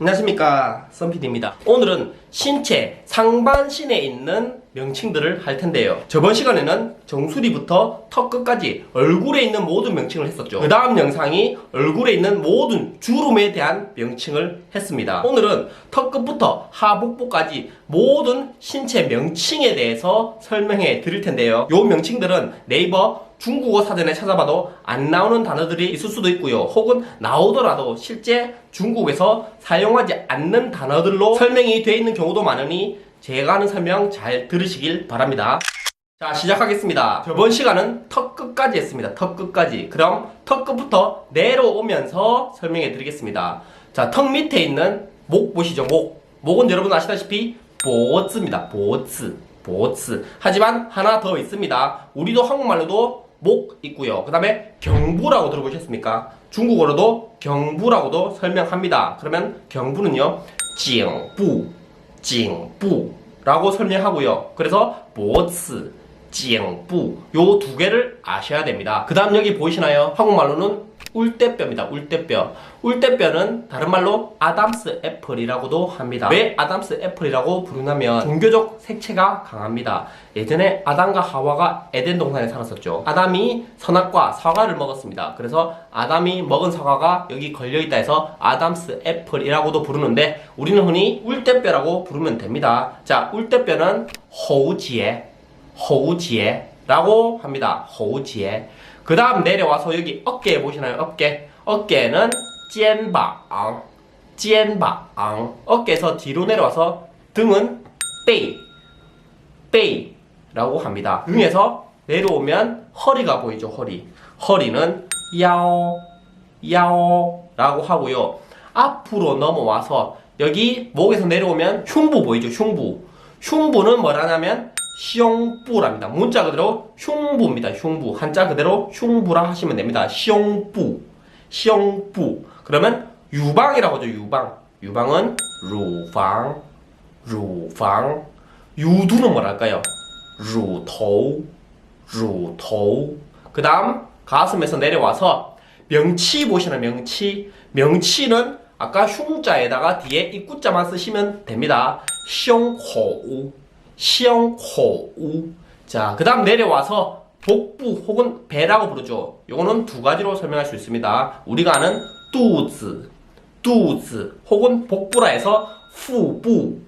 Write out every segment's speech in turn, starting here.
안녕하십니까 썬피디입니다. 오늘은 신체 상반신에 있는 명칭들을 할 텐데요. 저번 시간에는 정수리부터 턱 끝까지 얼굴에 있는 모든 명칭을 했었죠. 그 다음 영상이 얼굴에 있는 모든 주름에 대한 명칭을 했습니다. 오늘은 턱 끝부터 하복부까지 모든 신체 명칭에 대해서 설명해 드릴 텐데요. 요 명칭들은 네이버 중국어 사전에 찾아봐도 안 나오는 단어들이 있을 수도 있고요. 혹은 나오더라도 실제 중국에서 사용하지 않는 단어들로 설명이 되어 있는 경우도 많으니 제가 하는 설명 잘 들으시길 바랍니다. 자, 시작하겠습니다. 저번 시간은 턱 끝까지 했습니다. 턱 끝까지. 그럼 턱 끝부터 내려오면서 설명해 드리겠습니다. 자, 턱 밑에 있는 목 보시죠, 목. 목은 여러분 아시다시피 보즈입니다. 보즈. 보츠. 하지만 하나 더 있습니다. 우리도 한국말로도 목 있고요. 그 다음에 경부라고 들어보셨습니까? 중국어로도 경부라고도 설명합니다. 그러면 경부는요, 징부, 징부라고 설명하고요. 그래서 보츠, 징부 요 두 개를 아셔야 됩니다. 그 다음 여기 보이시나요? 한국말로는 울대뼈입니다. 울대뼈. 울대뼈는 다른 말로 아담스 애플이라고도 합니다. 왜 아담스 애플이라고 부르냐면 종교적 색채가 강합니다. 예전에 아담과 하와가 에덴 동산에 살았었죠. 아담이 선악과 사과를 먹었습니다. 그래서 아담이 먹은 사과가 여기 걸려있다 해서 아담스 애플이라고도 부르는데 우리는 흔히 울대뼈라고 부르면 됩니다. 자, 울대뼈는 호우지에 호우지에 라고 합니다. 호우지에. 그 다음 내려와서 여기 어깨에 보시나요? 어깨. 어깨는 肩膀, 肩膀. 어깨에서 뒤로 내려와서 등은 背, 背라고 합니다. 등에서 내려오면 허리가 보이죠, 허리. 허리는 腰, 腰라고 하고요. 앞으로 넘어와서 여기 목에서 내려오면 흉부 보이죠, 흉부. 흉부는 뭐라냐면 시용부랍니다. 문자 그대로 흉부입니다. 흉부. 한자 그대로 흉부라 하시면 됩니다. 시용부. 시용부. 그러면 유방이라고 하죠. 유방. 유방은 루방. 루방. 유두는 뭐랄까요? 루토우. 루토우. 그 다음 가슴에서 내려와서 명치 보시는 명치. 명치는 아까 흉자에다가 뒤에 입구자만 쓰시면 됩니다. 흉호우. 시영호우. 자, 그 다음 내려와서 복부 혹은 배라고 부르죠. 요거는 두 가지로 설명할 수 있습니다. 우리가 아는 뚜즈, 뚜즈 혹은 복부라 해서 후부,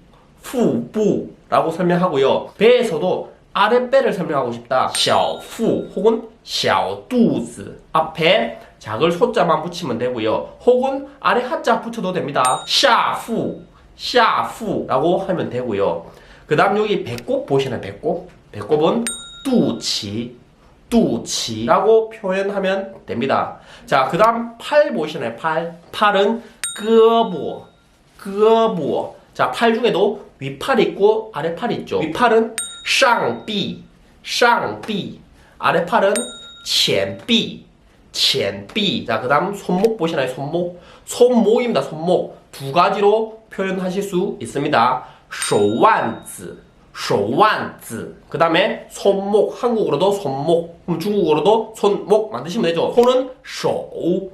후부라고 설명하고요. 배에서도 아랫배를 설명하고 싶다. 小腹 혹은 小肚子 앞에 작을 소자만 붙이면 되고요. 혹은 아래 하자 붙여도 됩니다. 下腹, 下腹라고 하면 되고요. 그 다음 여기 배꼽 보시나요? 배꼽? 배꼽은 뚜치 뚜치라고 표현하면 됩니다. 자, 그 다음 팔 보시나요? 팔. 팔은 끄부 끄부 자, 팔 중에도 위팔 있고 아래팔 있죠. 위팔은 쌍비 쌍비 아래팔은 첸비 첸비 자, 그 다음 손목 보시나요? 손목. 손목입니다. 손목. 두 가지로 표현하실 수 있습니다. 手腕子,手腕子. 그 다음에 손목, 한국어로도 손목, 그럼 중국어로도 손목 만드시면 되죠. 손은 手,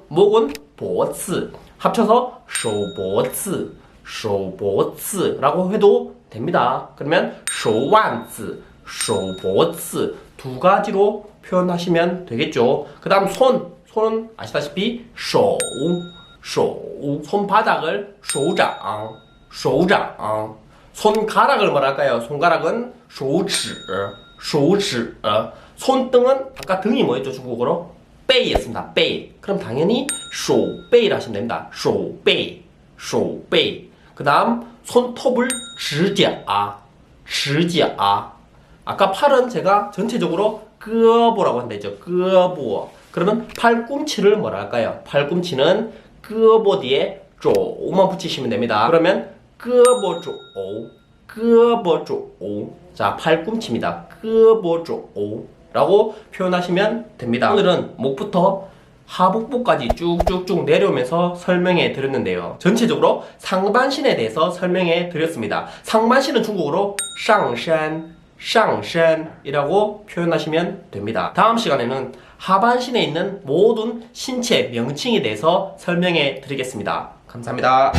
목은 脖子. 합쳐서 手脖子,手脖子라고 해도 됩니다. 그러면 手腕子,手脖子두 가지로 표현하시면 되겠죠. 그 다음 손, 손은 아시다시피 手, 手, 손바닥을 手掌,手掌. 손가락을 뭐랄까요? 손가락은 手指,手指. 손등은 아까 등이 뭐였죠? 중국어로? 背였습니다. 背. 그럼 당연히 手背라 하시면 됩니다. 手背,手背. 그 다음 손톱을 指甲,指甲. 아까 팔은 제가 전체적으로 끄보라고 한다죠. 끄보. 그러면 팔꿈치를 뭐라 할까요? 팔꿈치는 끄보 뒤에 쪼만 붙이시면 됩니다. 그러면 끄보쪼, 끄보쪼. 자, 팔꿈치입니다. 끄보쪼. 라고 표현하시면 됩니다. 오늘은 목부터 하복부까지 쭉쭉쭉 내려오면서 설명해 드렸는데요. 전체적으로 상반신에 대해서 설명해 드렸습니다. 상반신은 중국어로 상산, 상산이라고 표현하시면 됩니다. 다음 시간에는 하반신에 있는 모든 신체 명칭에 대해서 설명해 드리겠습니다. 감사합니다.